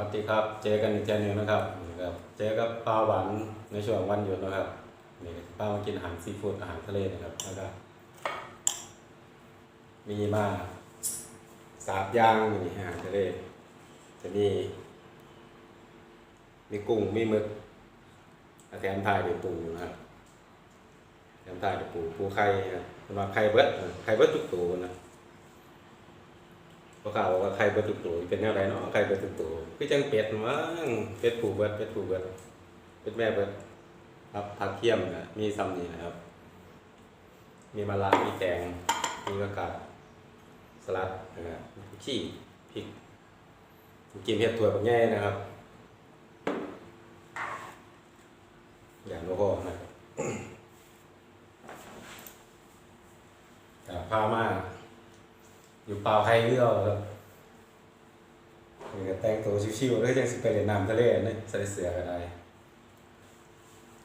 วัสดีครับ เจอกันอีกเจอหนึ่งนะครับนี่ครับ เจอกับปลาหวานในช่วงวันหยุดนะครับนี่ป้ามากินอาหารซีฟู้ดอาหารทะเลนะครับ แล้วก็ มีมาสาบย่างนี่อาหารทะเล จะมี มีกุ้ง มีหมึกแล้วแถมทายด้วยปูนะครับแถมทายด้วยปูปูไข่ครับเป็นว่าไข่เบิดเออไข่เบิดทุกตัวนะ เขาบอกว่าใครเบิดทุกตัวเป็นแนวไรเนาะใครเบิดทุกตัวพี่จังเป็ดมั้งเป็ดผูเบิดเป็ดผูเบิดเป็ดแม่เบิดครับผักเคี่ยมนะมีซ้ำนี่นะครับ มีมะระมีแตงมีมะกาดสลัดนะครับขี้พริกกินเห็ดถั่วแบบง่ายนะครับ อย่างโลโก้นะ แต่พามา อยู่เปล่าใครเรื่องครับก็แต่งตัวชิวๆแล้วยังสิไปเล่นน้ำทะเลนี่ใส่เสื้อก็ได้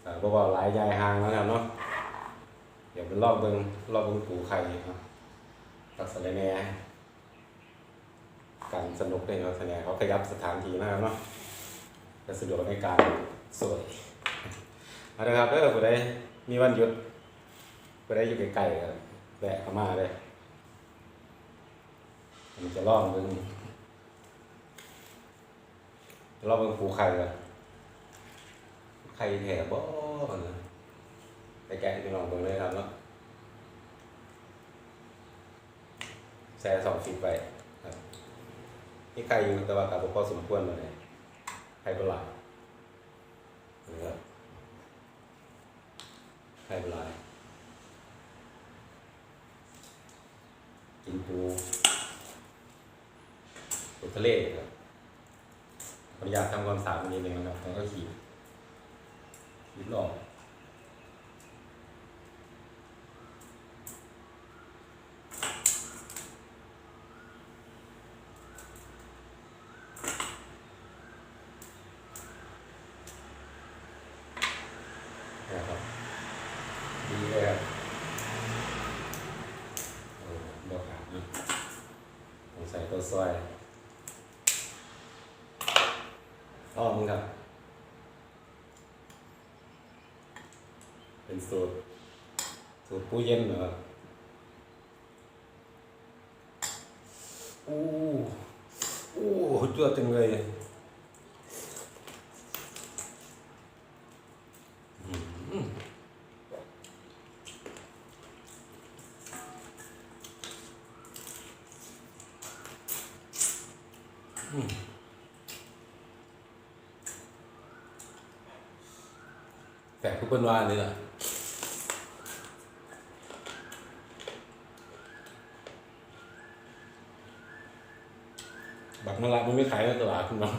อ่าบ่ว่าหลายยายห่างแล้วกันเนาะเดี๋ยวไปรอบเบิ่งรอบเบิ่งปูไข่ครับตักสะเลแหน่การสนุกเลยเนาะสะแหน่เขาขยับสถานที่นะครับเนาะก็สะดวกในการสวยเอาละครับเด้อผู้ใดมีวันหยุดผู้ใดอยู่ใกลๆก็แวะเข้ามาเลย มันจะล่องเบิ่งจะล่องเบิ่งปูไข่ละไข่แถบบ่นะไปแกะไปลองเบิ่งเลยครับเนาะแซ่สองสิบไปครับนี่ไข่อยู่แต่ว่ากับพอสมควรเลยไข่ปลานะครับไข่ปลากินปู ทะเลครับขออนุญาตทำความสะอาดนิดนึงนะครับแล้วก็ขีดขีดลอกนะครับดีเลยครับโอ้ดอกขาดนะผมใส่ตัวซอย อ้อมครับ เป็นสูตร สูตรปูเย็นเหรออู้อู้จวดจังเลยอืม แต่ทุกคนว่าเลยล่ะบักมะระมันไม่ขายในตลาดคุณน้อง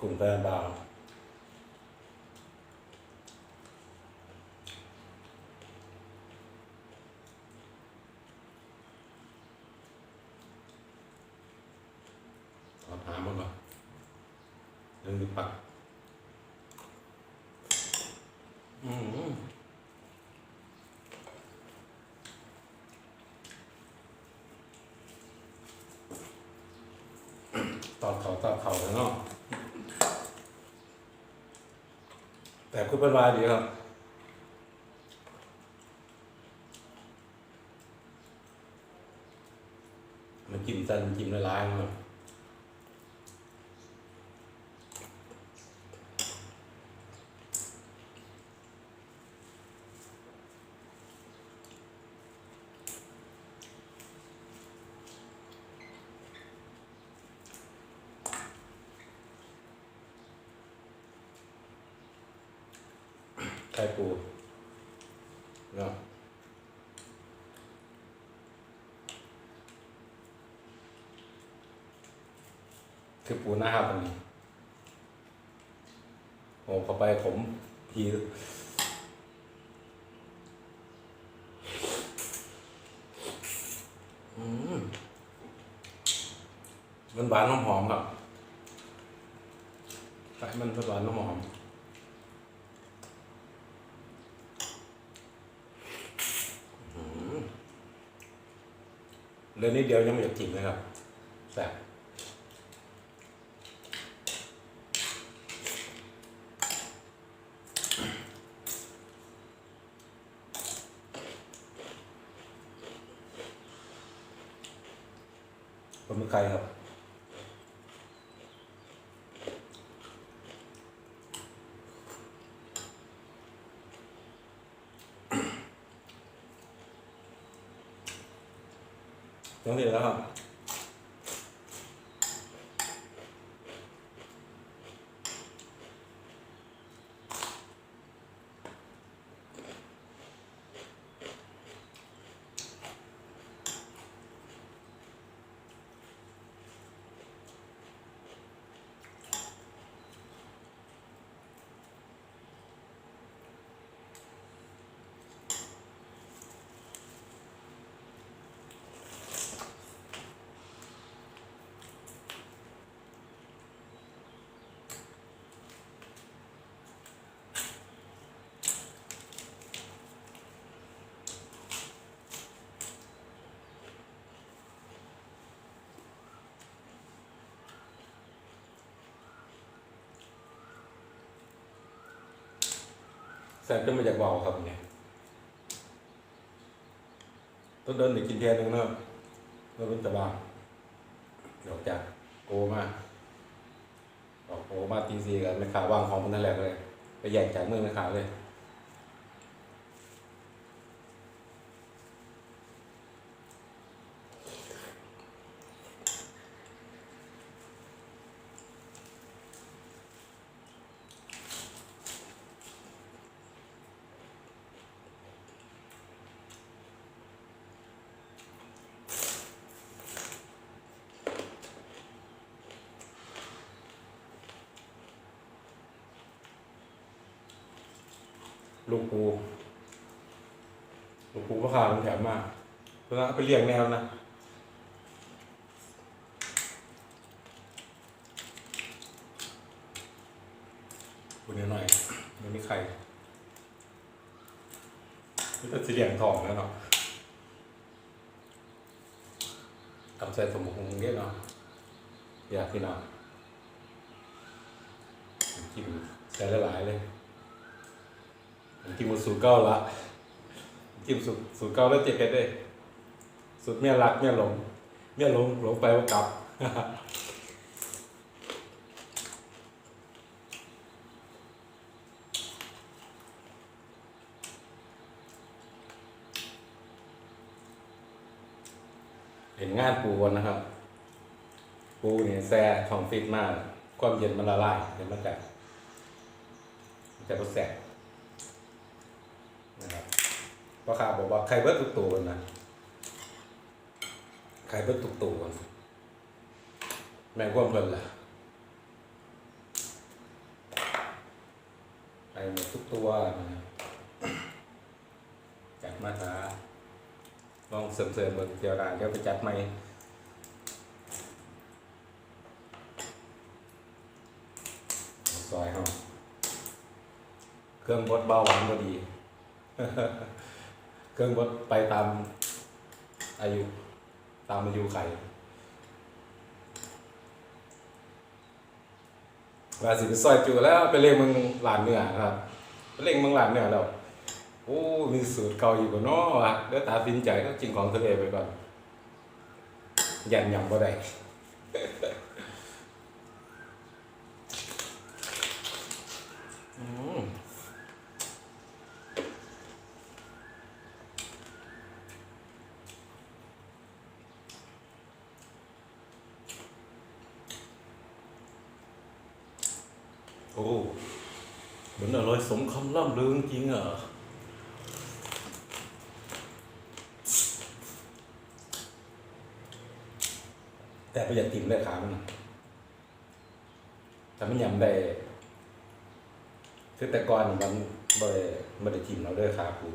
กลุ่มแฟนบาว เอาถามมันก่อนเรื่องนี้ปักอืมต อดเขาตอดเขาแล้วเนาะแต่คุณเป็นวายดีครับมันกินจันกินละลายมั้ง ไข่ปูเนาะคือปูหน้าตรงนี้โอ้เข้าไปผมทีอืมมันหวานหอมครับไก่มันหวานหอม เลยนี่เดียวยังไม่อยากกินนะครับแซ่บผมเป็นใครครับ ยังเห แล้วครับแซ่บขึ้นมาจากเบาครับเนี่ยต้องเดินไปกินเทียนหนึ่งเนาะเราเป็นตะบางออกจากโกมาออกโกมาตีซีกันไม่ขาว่างของมันนั่นแหละเลยไปแยกจากมือไม่ขาเลย ลูกปูลูกปูราคามันแถมมากเพื่อไปเลี้ยงแนวนะคุณนิดหน่อยมันมีไข่นี่ก็สีเหลี่ยงทองแล้วเนาะทำใส่สมคงเรียเนาะอยากพี่น้องกินใส่หลายๆเลย จิ้มสูตรเก้าละจิ้มสูตรสูตรเก้าแล้วเจ็ดเพชรเลยสูตรเมียรักเมียหลงเมียหลงหลงไปว่ากลับเห็นงานปูนนะครับ ปูเนี่ยแซ่ทองฟิตมาก ความเย็นมันละลายเดี๋ยวมันจะมันจะแสบ นะครับพ่อค้าบอกว่าใครเบิดทุกตัวนะใครเบิดทุกตัวนแม่งความเพลินล่ะใครหมดทุกตัวนะจัดมาหาลองเสริมเสริมๆเบิกเดียวดานเดี๋ยวไปจัดใหม่ซอยเขาเครื่องบดเบาหวานพอดี เครื่องบดไปตามอายุตามอายุไข่ว่าสิไปซอยจูแล้วไปเลี้ยงมึงหลานเหนือครับไปเลี้ยงมึงหลานเหนือแล้วโอ้มีสูตรเก่าอยู่บ่เนาะวะเดี๋ยวตาสินใจต้องจริงของทะเลไปก่อนยันยำบ่ได้ อืม โอ้เหมือนอร่อยสมคำล่ำลือจริงอะแต่ประหยัดติ่มได้ขามันแต่มันยำได้คือแต่ก่อนมันบ่ได้บ่ได้ทิมเราเด้อขาปู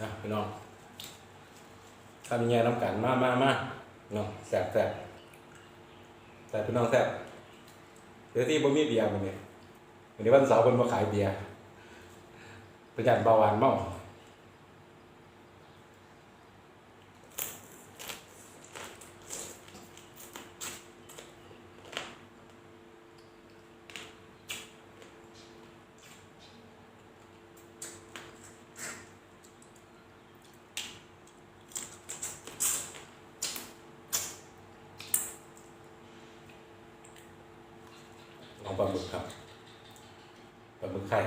นะพี่น้องทำยังไงน้ำกันมามามาเนาะแซบแซบแซ่พี่น้องแซบ ดี๋ยวที่บ่มีเบียร์มันเนี่ยวันนี้วันเสาร์คนมาขายเบียร์ประหยัดเบาหวานเมา ลองปลาหมึกครับปลาหมึกไข่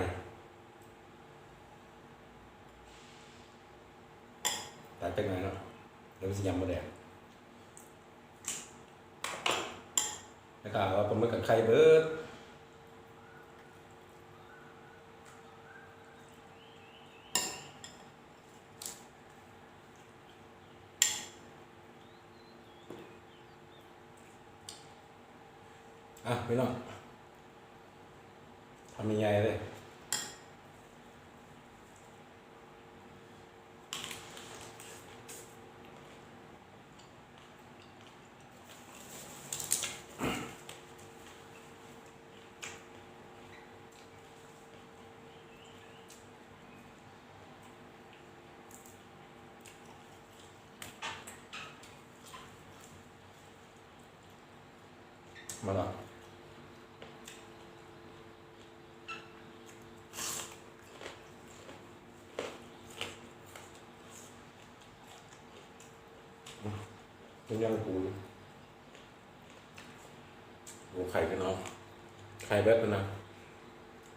ตัดเป็นไงเนาะเดี๋ยวมันจะยำมาแดงแล้วก็เอาปลาหมึกกับไข่เบิร์ดอะพี่น้อง ทำยังไงเลย มาแล้วเป็นยังปูโอ้ไข่กันเนาะไข่เบ็ดกันนะ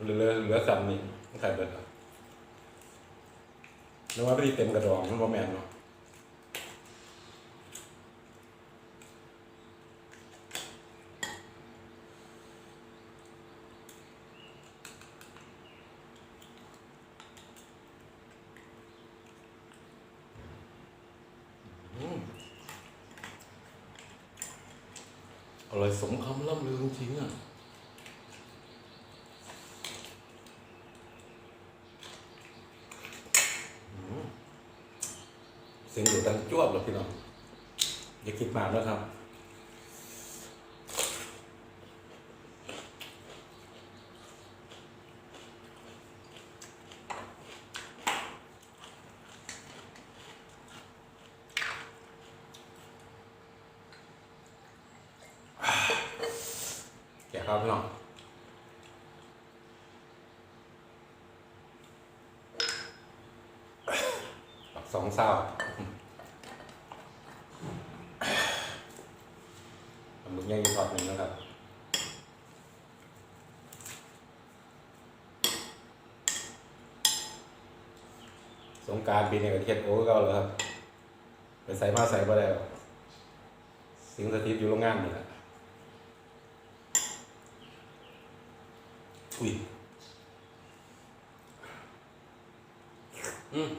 เหลือเหลือซ้ำนี่ไข่เบ็ดอะแล้วว่าไม่ได้เต็มกระดองมันบ่แมนเนาะ อร่อยสมคำล่ำลือจริงๆอะเสียงอยู่ดังจวบเลยพี่น้องอย่าคิดมากนะครับ ครับพี่น้องปักสองเศร้าทำมึกย่างอีทอดหนึ่งนะครับสงการปีนี้ก็เทียดโอ้ก็แล้วครับไปใส่มาใส่มาได้หรสิงสถิตอยู่โรงงานนี่แหละ อุ้ยอืม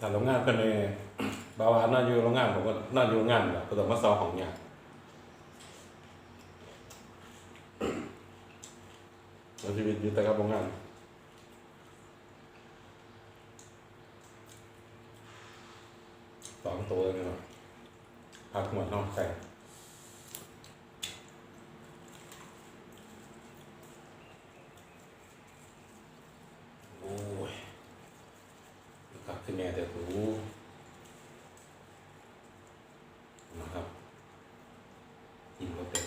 ถ้าโรงงานเป็นเลย บาวานน่าอยู่โรงงานผมก็น่าอยู่โรงงานแบบผสมมาซอของเนี่ยเราชีวิตอยู่แต่กับโรงงานสองตัวเลยเนาะพักหมดนอกใส่โอ้ยกลับขึ้นแม่แต่หูนะครับกินก็เป็น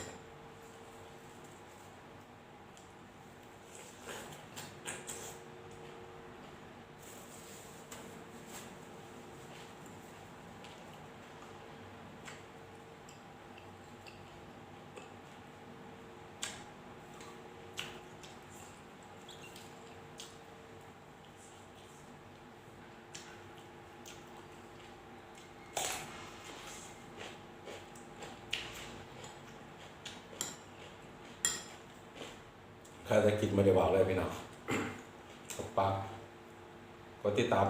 ใครจะกินไม่ได้บอกเลยพี่น้องขอบปากกดติดตาม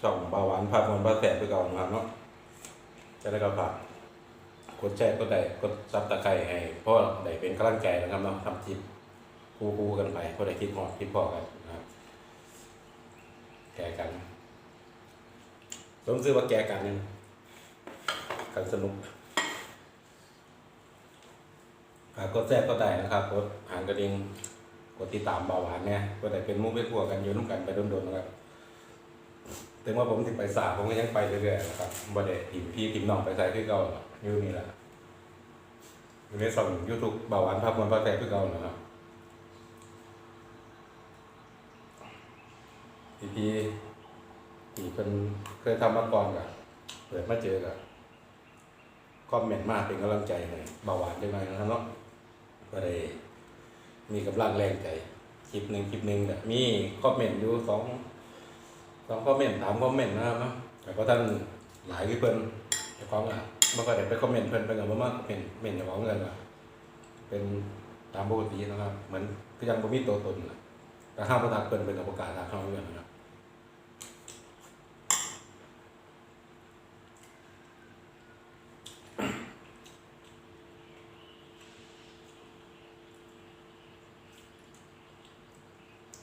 ช่องบาหวานพาดมวลพาแสบไปก่อนนะครับเนาะจะได้กระฝากกดแชร์กดไลค์กดซับตะไคร้ให้พราะได้เป็นกำลังใจนะครับเนาะทำคลิปคู่ๆกันไปพราะได้คลิปหอดคลิปพอกันนะครับแก่กันผมซื้อว่าแก่กันนี่ยกันสนุกอ่ากดแชร์ก็ได้นะครับกดหางกระดิ่ง กดติดตามเบาหวานเนี่ยก็ได้เป็นมุ้งเป็นพวกันอยู่น้ำกันไปโดนๆนะครับถึงว่าผมถึงไปสาผมก็ยังไปเรื่อยๆนะครับบ่ได้ทีมพี่ทีมน้องไปใส่คือเก่าอยู่นี่แหละอยู่ในส่องยูทูบเบาหวานภาพมันภาพแท้คือเก่านะครับพี่พี่ที่เป็นเคยทำมาก่อนกับเปิดมาเจอกับคอมเมนต์มากเป็นกำลังใจให้เบาหวานจังไงนะครับเนาะก็ได้ มีกำลังแรงใจคลิปหนึ่งคลิปหนึ่งเนี่ยมีคอมเมนต์อยู่สองสองคอมเมนต์สามคอมเมนต์นะครับแต่ก็ท่านหลายที่เพิ่นเจ้าของอะเมื่อก่อนเดี๋ยวไปคอมเมนต์เพิ่นเพิ่นก็บ่มาคอมเมนต์เมนต์เจ้าของเงินอะเป็นตามปกตินะครับ เหมือนก็ยังบ่มีตัวตนนะแต่ห้ามประทักเพิ่นเป็นกับประกาศทางช่องเงินนะครับ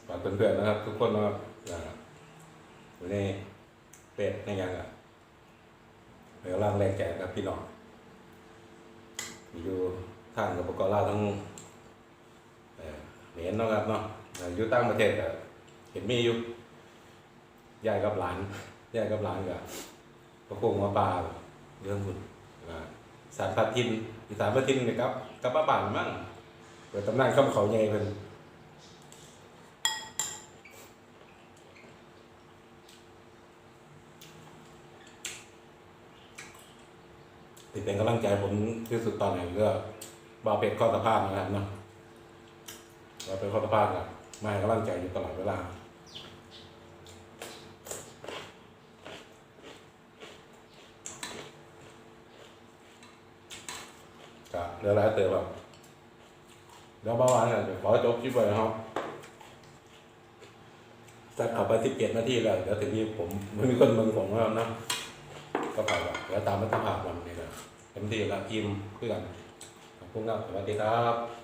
ฝากเพื่อนๆนะครับ ทุกคนนะครับอย่าอยู่ในเป็ดในยังอะเดี๋ยวร่างแรงแก่กับพี่น้องอยู่ทางกับปกรณ์ลาทั้งเอ่อเหรียญเนาะครับเนาะอยู่ต่างประเทศก็เห็นมีอยู่ยายกับหลานยายกับหลานกับพระคงมาปลาเรื่องบุญอ่าสารพัดทินอีสานพัดทินเนี่ยครับกับป้าป่านมั่งเปิดตำนานข้ามเขาใหญ่เพิ่น ที่เป็นกำลังใจผมที่สุดตอนนี้ก็บาเป็ดข้อสะพานนะครับเนาะบาเป็ดข้อสะพานกับมาให้กำลังใจอยู่ตลอดเวลาก็เดี๋ยวแล้วเติมแบบเดี๋ยวเมื่อวานเนี่ยเดี๋ยวขอจบคลิปไว้นะครับจะขับไปสิบเจ็ดนาทีแล้วเดี๋ยวถึงนี้ผมไม่มีคนมืองผมแล้วนะ ก็ไปว่าเดี๋ยวตามมาตรฐานวันนี้ละเต็มที่ละอิ่มเพื่อนขอบคุณครับสวัสดีครับ